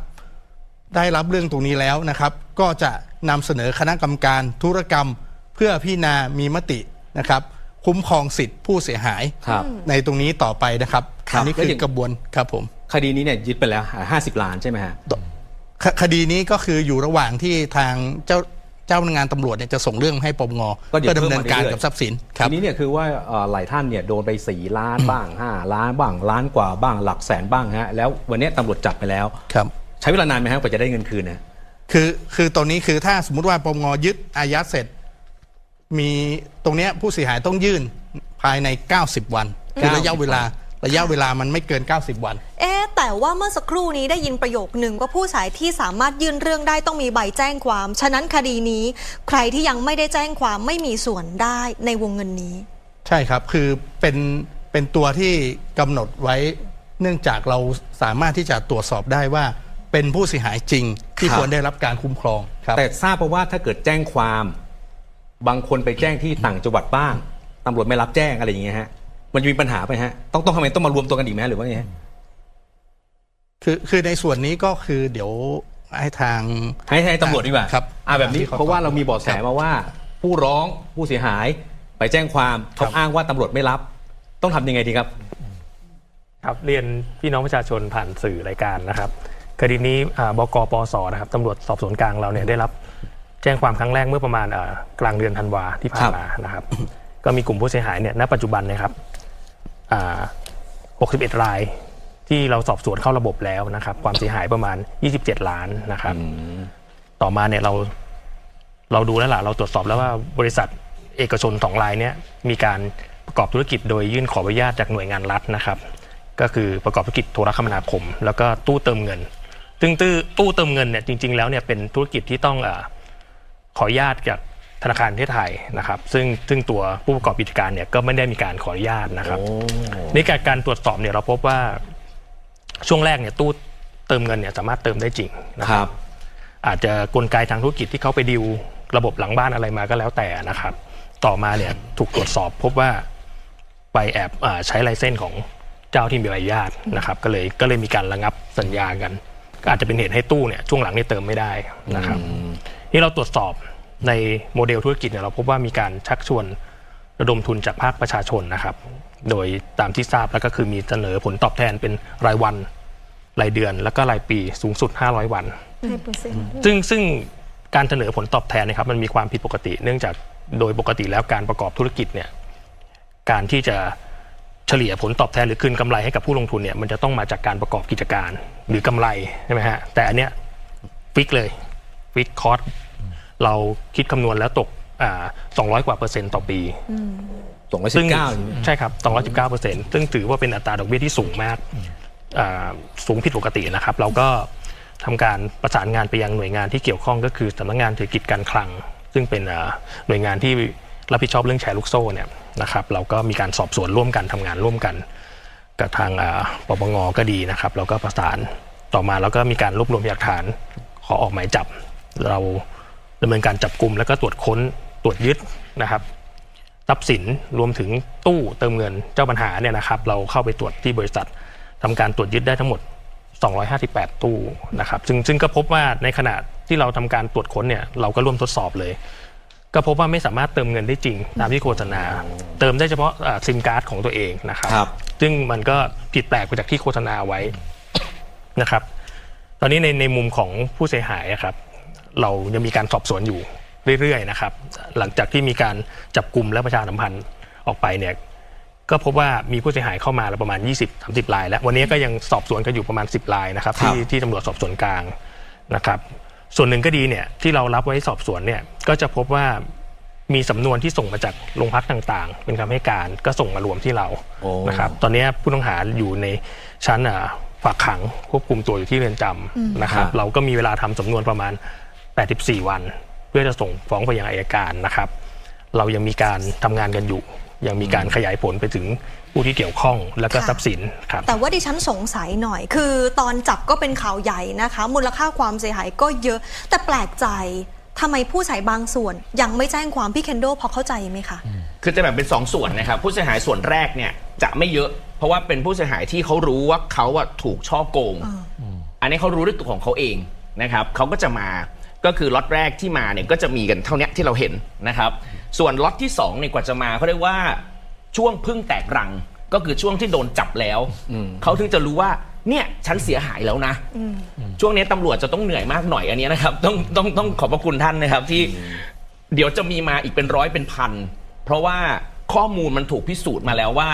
[SPEAKER 8] ได้รับเรื่องตรงนี้แล้วนะครับ ก็จะนำเสนอคณะกรรมการธุรกรรมเพื่อพิจารณามีมตินะครับ คุ้มครองสิทธิผู้เสียหาย
[SPEAKER 3] ครับ
[SPEAKER 8] ในตรงนี้ต่อไปนะครับ
[SPEAKER 3] ครับ
[SPEAKER 8] อันนี้
[SPEAKER 3] แล้ว
[SPEAKER 8] คื
[SPEAKER 3] อย่า
[SPEAKER 8] อง กระบวนครับผม
[SPEAKER 3] คดีนี้เนี่ยยึดไปแล้วห้าสิบล้านใช่ไหมฮะ
[SPEAKER 8] คคดีนี้ก็คืออยู่ระหว่างที่ทางเจ้า เจ้าพนักงานตำรวจเนี่ยจะส่งเรื่องให้ปปง
[SPEAKER 3] ก็เดี๋ยว
[SPEAKER 8] เพื่อดำเนินการ
[SPEAKER 3] เพิ่มมาเรื่อยๆ
[SPEAKER 8] กับทรัพย์สินครับ
[SPEAKER 3] ทีนี้เนี่ยคือว่าเอ่อหลายท่านเนี่ยโดนไปสี่ล้านบ้างห้าล้านบ้างล้านกว่าบ้างหลักแสนบ้างฮะแล้ววันนี้ตำรวจจับไปแล้ว
[SPEAKER 8] ครับ
[SPEAKER 3] ใช้เวลานานไหมฮะกว่าจะได้เงินคืนนะ
[SPEAKER 8] คือคือตรงนี้คือถ้าสมมุติว่าปปงยึดอายัดเสร็จ มีตรงเนี้ยผู้เสียหายต้องยื่นภายใน 90 วันคือระยะเวลา ระยะเวลามันไม่เกิน 90 วัน
[SPEAKER 4] เอ๊ะแต่ว่าเมื่อสักครู่นี้ได้ยินประโยคหนึ่งว่าผู้สายที่สามารถยื่นเรื่องได้ต้องมีใบแจ้งความ ฉะนั้นคดีนี้ ใครที่ยังไม่ได้แจ้งความไม่มีส่วนได้ในวงเงินนี้
[SPEAKER 8] ใช่ครับคือเป็นเป็นตัวที่กำหนดไว้ เนื่องจากเราสามารถที่จะตรวจสอบได้ว่า เป็นผู้เสียหายจริง ที่
[SPEAKER 3] ครับ
[SPEAKER 8] ควรได้รับการคุ้มครองครับ
[SPEAKER 3] แต่ทราบมาว่าถ้าเกิดแจ้งความ บางคนไปแจ้งที่ต่างจังหวัดบ้างตำรวจไม่รับแจ้งอะไรอย่างเงี้ยฮะ มันจะมีปัญหาไปฮะ ต้องต้องทำไมต้องมารวมตัวกันอีกไหมหรือว่าไงฮะ
[SPEAKER 8] คือคือในส่วนนี้ก็คือเดี๋ยวให้ทาง
[SPEAKER 3] ให้ให้ตำรวจดีกว่า
[SPEAKER 8] ครับ
[SPEAKER 3] อ่าแบบนี้
[SPEAKER 8] ที่เขา
[SPEAKER 3] เพราะว่าเรามีเบาะแส
[SPEAKER 8] ครับ
[SPEAKER 3] มาว่า ผู้ร้องผู้เสียหาย ไปแจ้งความ
[SPEAKER 8] ครั
[SPEAKER 3] เขา
[SPEAKER 8] บ
[SPEAKER 3] อ้างว่าตำรวจไม่รับ ต้องทำยังไงดีครับ
[SPEAKER 9] ครับเรียนพี่น้องประชาชนผ่านสื่อรายการนะครับคดีนี้อ่าบกปสนะครับตำรวจสอบสวนกลางเราเนี่ยได้รับแจ้งความครั้งแรกเมื่อประมาณอ่ากลางเดือนธันวาที่ผ่านมานะครับ ก็มีกลุ่มผู้เสียหายเนี่ยณปัจจุบันเนะครับอ่า 61 ราย ที่เราสอบสวนเข้าระบบแล้วนะครับ ความเสียหายประมาณ 27 ล้านนะครับ ต่อมาเนี่ยเราเราดูแล้วล่ะ เราตรวจสอบแล้วว่าบริษัทเอกชนสองรายเนี่ยมีการประกอบธุรกิจโดยยื่นขออนุญาตจากหน่วยงานรัฐนะครับ ก็คือประกอบธุรกิจโทรคมนาคม แล้วก็ตู้เติมเงินซึ่งตู้ตู้เติมเงินเนี่ยจริง ๆ แล้วเนี่ยเป็นธุรกิจที่ต้องอาขออนุญาตจาก ธนาคารประเทศไทยนะครับซึ่งซึ่งตัวผู้ประกอบกิจการเนี่ยก็ไม่ได้มีการขออนุญาตนะครับในการการตรวจสอบเนี่ยเราพบว่าช่วงแรกเนี่ยตู้เติมเงินเนี่ยสามารถเติมได้จริงนะ
[SPEAKER 3] ค
[SPEAKER 9] ค
[SPEAKER 3] รั
[SPEAKER 9] รับบอาจจะกลไกทางธุรกิจที่เขาไปดิวระบบหลังบ้านอะไรมาก็แล้วแต่นะครับ ต่อมาเนี่ยถูกตรวจสอบพบว่าไปแอบอาใช้ลายเส้นของเจ้าที่มีใบอนุญาตนะครับก็เลยก็เลยมีการระงับสัญญากัน ก็อาจจะเป็นเหตุให้ตู้เนี่ยช่วงหลังเนี่ยเติมไม่ได้นะครับนี่เราตรวจสอบ ในโมเดลธุรกิจเนี่ยเราพบว่ามีการชักชวนระดมทุนจากภาคประชาชนนะครับ โดยตามที่ทราบแล้วก็คือมีเสนอผลตอบแทนเป็นรายวัน รายเดือน แล้วก็รายปีสูงสุด 500 วัน
[SPEAKER 2] ให้เปอร์เซ็นต์
[SPEAKER 9] ซึ่งซึ่งการเสนอผลตอบแทนเนะครับมันมีความผิดปกติ เนื่องจากโดยปกติแล้วการประกอบธุรกิจเนี่ยการที่จะเฉลี่ยผลตอบแทนหรือคืนกำไรให้กับผู้ลงทุนเนี่ยมันจะต้องมาจากการประกอบกิจการหรือกำไรใช่ไหมฮะแต่อันเนี้ยฟิกเลยฟิกคอส เราคิดคำนวณแล้วตกอ่า200 กว่าเปอร์เซ็นต์ต่อปี
[SPEAKER 3] สองร้อยสิ
[SPEAKER 9] ซึ่ง
[SPEAKER 3] บเก้า
[SPEAKER 9] ใช่ครับ 219เปอร์เซ็นต์ซึ่งถือว่าเป็นอัตราดอกเบี้ยที่สูงมากอ่าสูงผิดปกตินะครับ เราก็ทำการประสานงานไปยังหน่วยงานที่เกี่ยวข้องก็คือสำนักงานเศรษฐกิจการคลัง ซึ่งเป็นอ่าหน่วยงานที่รับผิดชอบเรื่องแชร์ลูกโซ่เนี่ยนะครับเราก็มีการสอบสวนร่วมกันทำงานร่วมกัน กับทางอ่าปปงก็ดีนะครับ เราก็ประสานต่อมาแล้วก็มีการรวบรวมพยานหลักฐานขอออกหมายจับ เรา ดำเนินการจับกลุ่มแล้วก็ตรวจค้นตรวจยึดนะครับทรัพย์สินรวมถึงตู้เติมเงินเจ้าปัญหาเนี่ยนะครับ เราเข้าไปตรวจที่บริษัททำการตรวจยึดได้ทั้งหมด 258 ตู้นะครับ ซึ่งซึ่งก็พบว่าในขณะที่เราทำการตรวจค้นเนี่ยเราก็ร่วมทดสอบเลย ก็พบว่าไม่สามารถเติมเงินได้จริงตามที่โฆษณา เติมได้เฉพาะซิมการ์ดของตัวเองนะครับ
[SPEAKER 3] ครับ
[SPEAKER 9] ซึ่งมันก็ผิดแปลกไปจากที่โฆษณาไว้นะครับ ตอนนี้ในในมุมของผู้เสียหายอะครับ เรายังมีการสอบสวนอยู่เรื่อยๆนะครับ หลังจากที่มีการจับกลุ่มและประชาสัมพันธ์ออกไปเนี่ยก็พบว่ามีผู้เสียหายเข้ามาแล้วประมาณ 20-30ราย แล้ววันนี้ก็ยังสอบสวนกันอยู่ประมาณ 10รายนะครับที่ที่ตำรวจสอบสวนกลางนะครับ ส่วนหนึ่งก็ดีเนี่ยที่เรารับไว้สอบสวนเนี่ยก็จะพบว่ามีสำนวนที่ส่งมาจากโรงพักต่างๆ เป็นคำให้การก็ส่งมารวมที่เรา
[SPEAKER 3] โอ้
[SPEAKER 9] นะครับ ตอนนี้ผู้ต้องหาอยู่ในชั้นอ่าฝากขังควบคุมตัวอยู่ที่เรือนจำนะครับ เราก็มีเวลาทำสำนวนประมาณ 84 วัน เพื่อจะส่งฟ้องไปยังอายการนะครับ เรายังมีการทำงานกันอยู่ ยังมีการขยายผลไปถึงผู้ที่เกี่ยวข้องแล้วก็
[SPEAKER 4] ค่ะ
[SPEAKER 9] ทรัพย์สินครับ
[SPEAKER 4] แต่ว่าดิฉันสงสัยหน่อย คือตอนจับก็เป็นข่าวใหญ่นะคะ มูลค่าความเสียหายก็เยอะ แต่แปลกใจทำไมผู้เสียหายบางส่วน ยังไม่แจ้งความพี่เคนโดพอเข้าใจไหมคะ
[SPEAKER 5] คือจะแบ่งเป็น 2 ส่วนนะครับ ผู้เสียหายส่วนแรกเนี่ยจะไม่เยอะ เพราะว่าเป็นผู้เสียหายที่เขารู้ว่าเขาอะถูกช่อโกง อันนี้เขารู้ด้วยตัวของเขาเองนะครับเขาก็จะมา ก็คือล็อตแรกที่มาเนี่ยก็จะมีกันเท่าเนี้ยที่เราเห็นนะครับ ส่วนล็อตที่2เนี่ยกว่าจะมาเขาเรียกว่าช่วงพึ่งแตกรัง ก็คือช่วงที่โดนจับแล้วเขาถึงจะรู้ว่าเนี่ยฉันเสียหายแล้วนะ ช่วงนี้ตำรวจจะต้องเหนื่อยมากหน่อยอันเนี้ยนะครับ ต้องต้องต้องขอบพระคุณท่านนะครับที่เดี๋ยวจะมีมาอีกเป็นร้อยเป็นพัน เพราะว่าข้อมูลมันถูกพิสูจน์มาแล้วว่า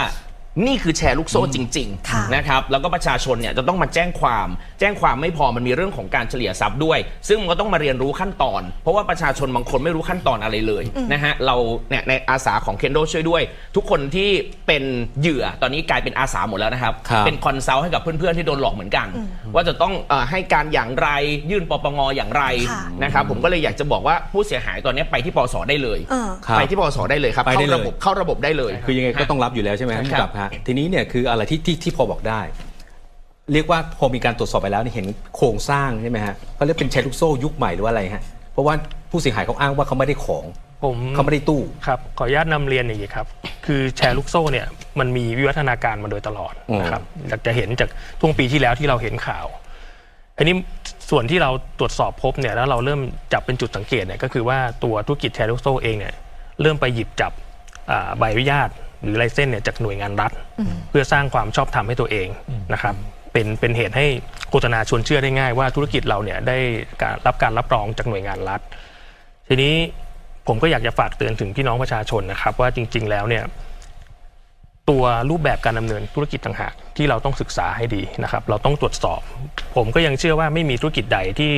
[SPEAKER 5] นี่คือแชร์ลูกโซ่จริง
[SPEAKER 4] ค่ะ
[SPEAKER 5] ๆนะครับแล้วก็ประชาชนเนี่ยจะต้องมาแจ้งความ แจ้งความไม่พอมันมีเรื่องของการเฉลี่ยทรัพย์ด้วย ซึ่งมันก็ต้องมาเรียนรู้ขั้นตอน เพราะว่าประชาชนบางคนไม่รู้ขั้นตอนอะไรเลยนะฮะเราเนี่ยในอาสาของเคนโดช่วยด้วย ทุกคนที่เป็นเหยื่อตอนนี้กลายเป็นอาสาหมดแล้วนะครับ
[SPEAKER 3] ครับ
[SPEAKER 5] เป็นคอนซัลท์ให้กับเพื่อนๆที่โดนหลอกเหมือนกัน ว่าจะต้องเออให้การอย่างไรยื่นปปงอย่างไร
[SPEAKER 4] ค่ะ
[SPEAKER 5] นะครับผมก็เลยอยากจะบอกว่าผู้เสียหายตอนนี้ไปที่ปสได้เลย
[SPEAKER 4] เออ
[SPEAKER 3] ครับ
[SPEAKER 5] ไปที่ปสได้เลยครับ
[SPEAKER 3] ไปได้
[SPEAKER 5] เข้า
[SPEAKER 3] เลย
[SPEAKER 5] ระบบเข้าระบบได้เลย
[SPEAKER 3] คือยังไงก็ต้องรับอยู่แล้วใช่ไหม
[SPEAKER 5] ครับ
[SPEAKER 3] ผู้กำกับฮะทีนี้เนี่ยคืออะไรที่ที่ที่พอบอกได้ เรียกว่าพอมีการตรวจสอบไปแล้วเนี่ยเห็นโครงสร้างใช่ไหมฮะเขาเรียกเป็นแชร์ลูกโซ่ยุคใหม่หรือว่าอะไรฮะเพราะว่าผู้เสียหายเขาอ้างว่าเขาไม่ได้ของ
[SPEAKER 9] ผม
[SPEAKER 3] เขาไม่ได้ตู้
[SPEAKER 9] ครับขออนุญาตนำเรียนอย่างนี้ครับ คือแชร์ลูกโซ่เนี่ยมันมีวิวัฒนาการมาโดยตลอด
[SPEAKER 3] อืม
[SPEAKER 9] นะครับอยากจะเห็นจากช่วงปีที่แล้วที่เราเห็นข่าวอันนี้ส่วนที่เราตรวจสอบพบเนี่ยแล้วเราเริ่มจับเป็นจุดสังเกตเนี่ยก็คือว่าตัวธุรกิจแชร์ลูกโซ่เองเนี่ยเริ่มไปหยิบจับอ่าใบอนุญาต หรือไลเซนส์เนี่ยจากหน่วยงานรัฐ เพื่อสร้างความชอบธรรมให้ตัวเองนะครับเป็นเป็นเหตุให้โฆษณาชวนเชื่อได้ง่ายว่าธุรกิจเราเนี่ยได้การรับการรับรองจากหน่วยงานรัฐ ทีนี้ผมก็อยากจะฝากเตือนถึงพี่น้องประชาชนนะครับ ว่าจริง ๆ แล้วเนี่ยตตัวรูปแบบการดำเนินธุรกิจต่างหากที่เราต้องศึกษาให้ดีนะครับ เราต้องตรวจสอบ ผมก็ยังเชื่อว่าไม่มีธุรกิจใดที่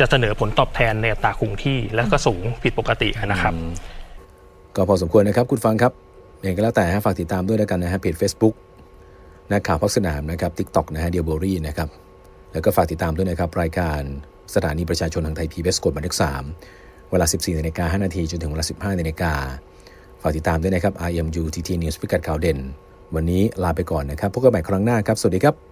[SPEAKER 9] จะเสนอผลตอบแทนในอัตราคงที่และก็สูงผิดปกตินะครับ
[SPEAKER 1] ก็พอสมควรนะครับคุณฟังครับ อย่างก็แล้วแต่ฮะฝากติดตามด้วยแล้วกันนะฮะเพจ Facebook นักข่าวพักสนามนะครับ TikTok นะฮะเดียบรี่นะครับแล้วก็ฝากติดตามด้วยนะครับรายการสถานีประชาชนทางไทยพีบีเอสกดหมายเลข3เวลา 14นาฬิกา5นาทีจนถึงเวลา 15นาฬิกาฝากติดตามด้วยนะครับ IMU TT News พิกัดข่าวเด่น วันนี้ลาไปก่อนนะครับพบกันใหม่ครั้งหน้าครับ สวัสดีครับ